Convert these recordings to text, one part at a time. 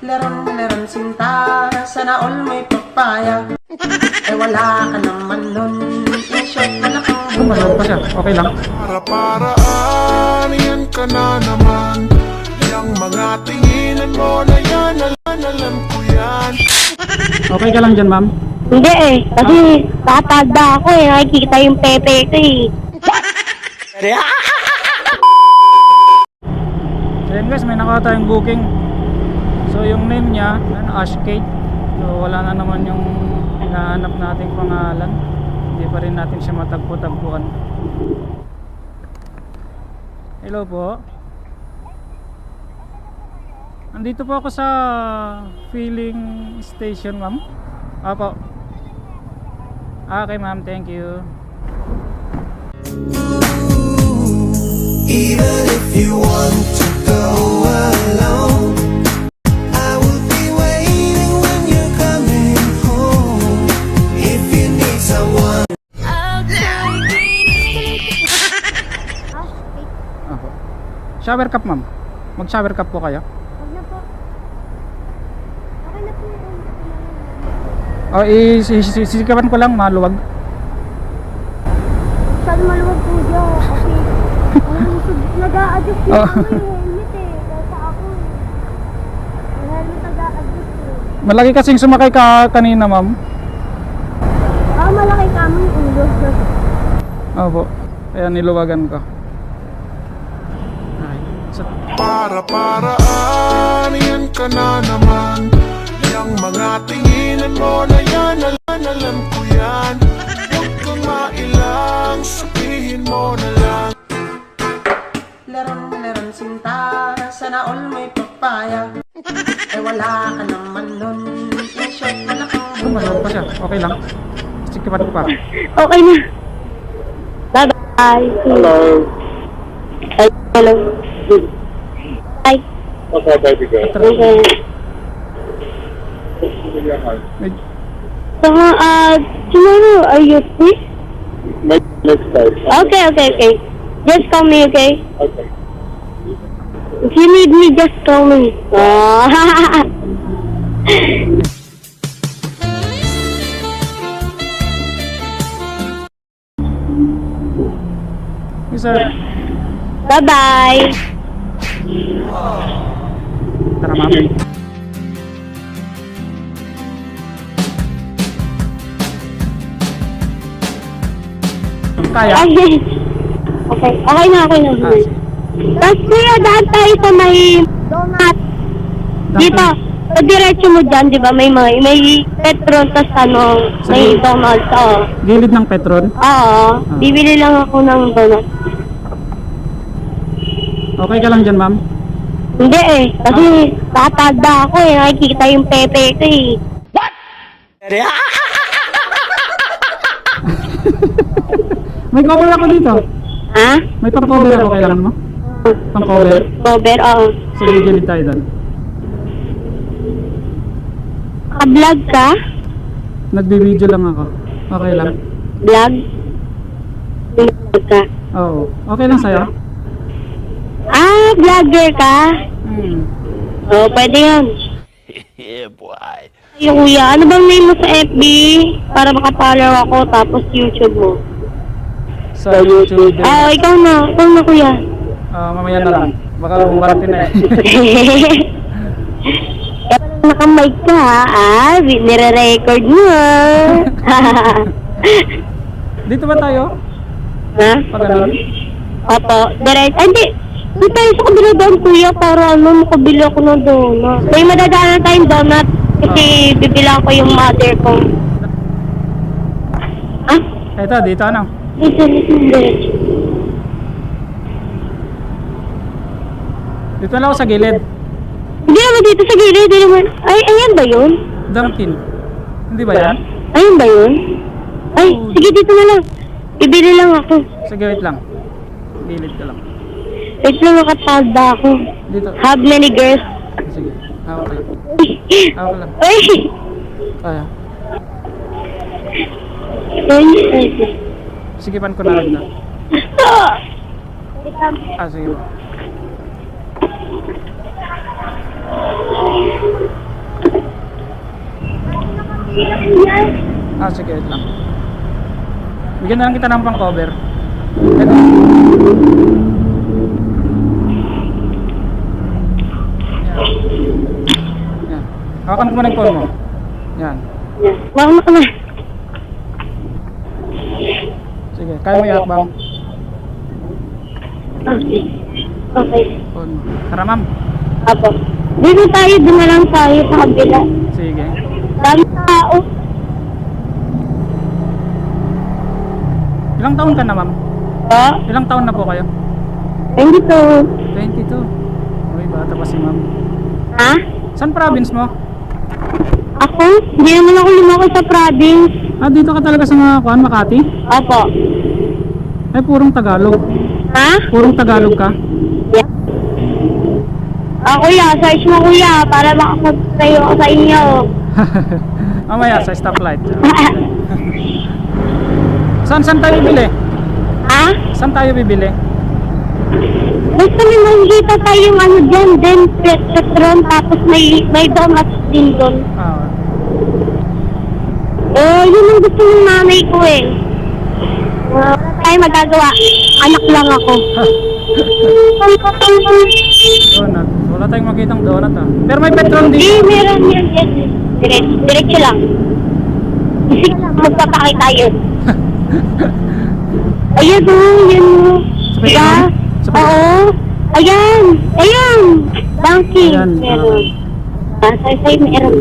Leron-leron sinta, sana all may papaya Eh wala ka naman nun, i-short na lang ang Malawag pa siya. Okay lang. Para-paraan, yan ka na naman Yang mga tinginan mo na yan, alam, alam ko yan Okay ka lang dyan, ma'am. Hindi eh. Kasi tatanda ako eh. Nakikita yung pepe ko eh. Yun guys, may nakuha tayong booking. So yung name niya, ano, Ash Kate. So wala na naman yung hinahanap nating pangalan. Hindi pa rin natin siya matagpo-tagpuan. Hello po. Andito po ako sa filling station, ma'am. Apo. Okay, ma'am. Thank you. Even if you want to go alone Shower cup, ma'am. Mag-shower cup po kayo. Huwag na po. Okay na po yun. O, isisikapan ko lang, maluwag. Masyado maluwag po dyan. Kasi nag-a-adjust yung Oh. mga yung helmet eh. Kaya ako eh. Yung helmet nag-a-adjust eh. Malaki kasing sumakay ka kanina, ma'am. Ah, malaki kamo yung ulo. Opo. Kaya niluwagan ko. Para-paraan, yan ka na naman Yang mga tinginan mo na yan, alam, alam ko yan Huwag kang mailang, sabihin mo na lang Leron-leron sinta, sana all may papaya Eh wala ka naman nun, na pa siya. Okay lang. Sikipan ko pa. Okay na. Bye-bye. Hello. Hello. Baby girl. Okay. May, So, uh, tomorrow, are you free? Maybe next time. Okay, okay, okay. Just call me, okay? Okay. If you need me, just call me. Ah. Yes, sir. Bye-bye. Tara, ma'am. Kaya? Ay, okay. Okay na, okay na. Ah. Tapos kuya, daan tayo sa may donut. Dito, sa diretso mo dyan, di ba, may may, may Petron, tas ano, Sa may gilid? donut. Oo. Gilid ng Petron. Oo. Bibili lang ako ng donut. Okay ka lang dyan, ma'am? Hindi eh. Kasi tatanda ako eh. Nakikita yung pepe ko eh. May cover ako dito. Ha? May pang-cover ako. Kailangan mo? Pang-cover. Cover, oo. Sige, gilid tayo doon. Ka-vlog ka? Nagbi-video lang ako. Okay lang. Vlog? Vlog ka? Oo. Okay lang sa'yo? Vlogger ka? Hmm. Oo, pwede yan. Yeah, boy Yung kuya, ano bang name mo sa FB? Para makapollow ako, tapos YouTube mo. Sa YouTube. Ah, ikaw na. Ikaw na, kuya. Ah, mamaya na lang. Baka bumarating na eh. Nakamay ka, ha? Ah, nire-record mo. Dito ba tayo? ha? Pag? Opo, direct. Ay, hindi. Doon tayo sa kabila doon, kuya, para ano, makabili ako ng donut. May madadaanan tayong donut. Kasi bibilang ko yung mother ko. Ah? Ito, dito ano? Ito, ito, diretso. Dito lang ako sa gilid. Hindi naman dito sa gilid. Hindi naman. Ay, ayan ba yun? Dunkin. Hindi ba yan? Ayun ba yun? Ay, sige dito na lang. Bibili lang ako. Sige, wait lang. Gilid ka lang. Wait lang, nakatagda ako. Dito. Have many girls. Sige. Hawak ka lang. Hawak ka lang. Ay! Kaya. Ay, ay. Sigipan ko na rin na. Ah! Ah, sige. Ah, sige, wait lang. Bigyan na lang kita ng pang-cover. Ito. Yan. Ko muna yung phone mo. Yan. Mama ka na. Sige, kaya mo i-hakbang. Okay. Okay. Phone mo. Tara, ma'am. Apo. Dito tayo, doon na lang tayo sa kabila. Sige. Dami tao. Ilang taon ka na, ma'am? Ha? Ilang taon na po kayo? Hindi to. 22. Uy, bata pa si ma'am. Ha? Saan province mo? Ako? Hindi naman ako lumaki sa province. Ah, dito ka talaga sa mga kuan, Makati? Apo. Ay, purong Tagalog. Ha? Purong Tagalog ka? Yeah. Ah, kuya, search mo kuya para makapagsayo ako sa inyo. Mamaya sa stoplight. saan saan tayo bibili? ha? Saan tayo bibili? Gusto mo makikita tayong ano dyan, then pet petron, tapos may, may donuts din doon. Ah, Eh, yun ang gusto ng nanay ko eh. Uh, wala tayong magagawa. Anak lang ako. donut. Wala tayong makitang donut ah. Pero may petrol Eh, din. meron yan. yan. Diretso, diretso lang. Lang, magpapakita yun. Ayan o, yan o. Sa Diba? Pilipinas? Sa Pilipinas? Oo. Ayan. Ayan. Banking. Ayan, Meron. Ah, say meron.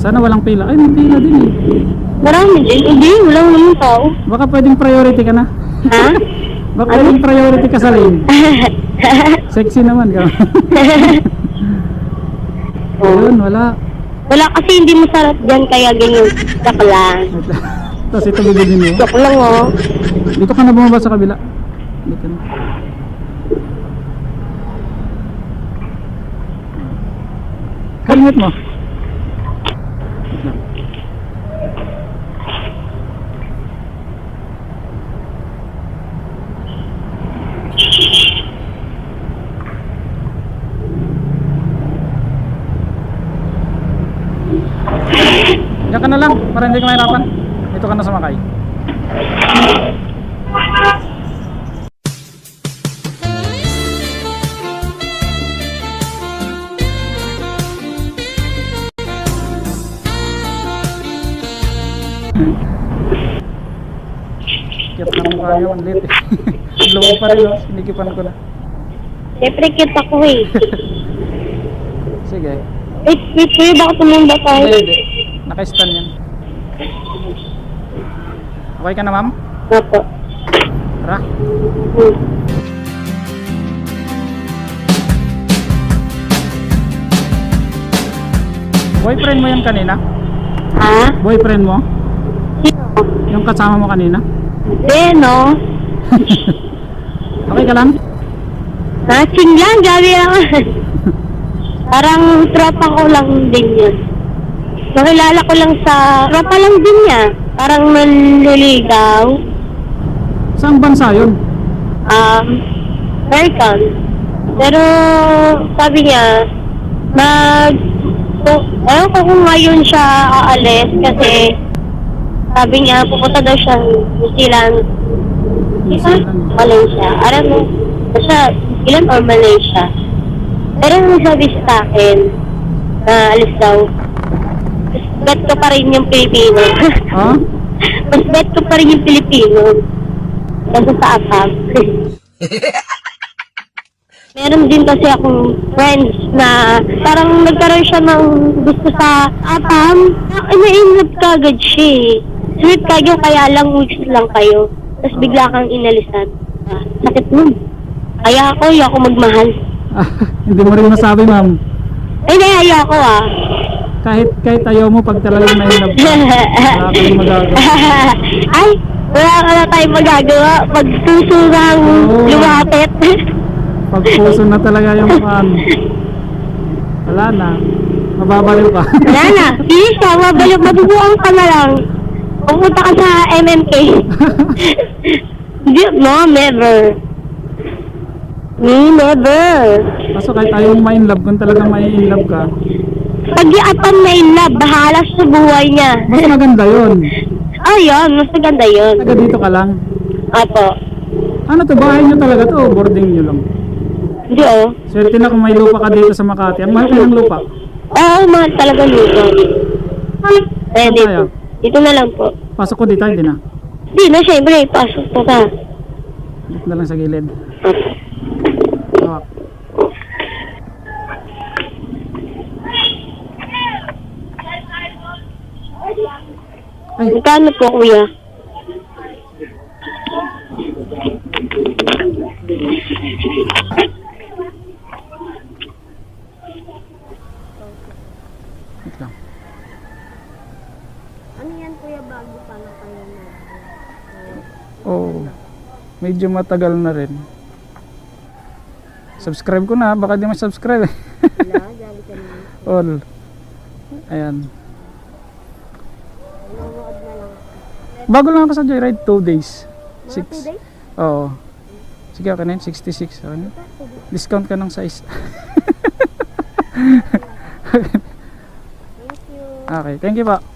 Sana walang pila. Ay, may pila din eh. Marami din. Hindi, wala naman tao. Baka pwedeng priority ka na. Ha? Baka pwedeng priority ka sa lane. Sexy naman ka. Ayun, wala. wala kasi hindi masarap dyan, kaya ganyan. Joke lang. Tapos ito bibili mo. Joke lang oh. Dito ka na bumaba sa kabila. Dito na. Helmet mo. Diyan ka na lang para hindi ka mahirapan. Dito ka na sumakay. Kiyat na mukha niyo, ang lit eh. Lumo pa rin, oh. sinikipan ko na. Siyempre cute ako eh. Sige. Wait, wait, wait, baka tumumba tayo. Hindi, hindi. Naka-stand yan. Okay ka na, ma'am? Opo. Tara. Hmm. Boyfriend mo yan kanina? Ha? Boyfriend mo? Yung kasama mo kanina? Hindi, no? Okay ka lang? Matching lang, gabi lang. Parang tropa ko lang din yun. Nakilala ko lang sa tropa lang din niya. Parang manliligaw. Saan bansa yun? Um, American. Pero sabi niya, mag... Ewan ko kung ngayon siya aalis kasi sabi niya pupunta daw siya New Zealand. Malaysia. Don't know. Basta Zealand or Malaysia. Pero nung sabi sa akin, na alis daw, mas bet ko pa rin yung Pilipino. Ha? mas bet ko pa rin yung Pilipino. Kasi sa asam. Meron din kasi akong friends na parang nagkaroon siya ng gusto sa apam. Ina-inlove ka agad siya eh. Sweet kayo kaya lang weeks lang kayo. Tapos bigla kang inalisan. Ah, sakit nun. Kaya ako, ayoko magmahal. Hindi mo rin masabi, ma'am. Ay, hindi, ayoko ah. Kahit kahit ayaw mo pag talagang ka. Wala ka rin magagawa. Ay, wala ka na tayong magagawa. Pag puso ng Oo. lumapit. Pag puso na talaga yung fan. Wala na. Mababaliw ka. Wala na. Please, ka, mabalik, mabubuang ka na lang. Pupunta ka sa MMK. Hindi, no, never. Me, never. Kaso kahit ayaw mo ma-inlove, kung talagang ma-inlove ka, Pag apam na in love, bahala sa buhay niya. Basta maganda yun. Ayun, mas maganda yun. Taga dito ka lang. Apo. Ano to, bahay nyo talaga to o boarding nyo lang? Hindi oh. Swerte na kung may lupa ka dito sa Makati. Ang mahal kayo ng lupa. Oo, mahal talaga dito. Eh, dito. Kaya? Dito na lang po. Pasok ko dito, hindi na. Di na, syempre, pasok po ka. Dito na lang sa gilid. Hawak. Ay, Magkano po, kuya? wait lang. Kuya, bago pa na kayo na? Oo. Medyo matagal na rin. Subscribe ko na, baka di ma-subscribe. Wala, dali ka na. All. Ayan. Na lang. Bago lang ako sa Joyride, 2 days. Mga Six. two days? Oo. Sige, okay na yun. 66. Okay na. Discount ka ng size. Thank you. okay, thank you pa.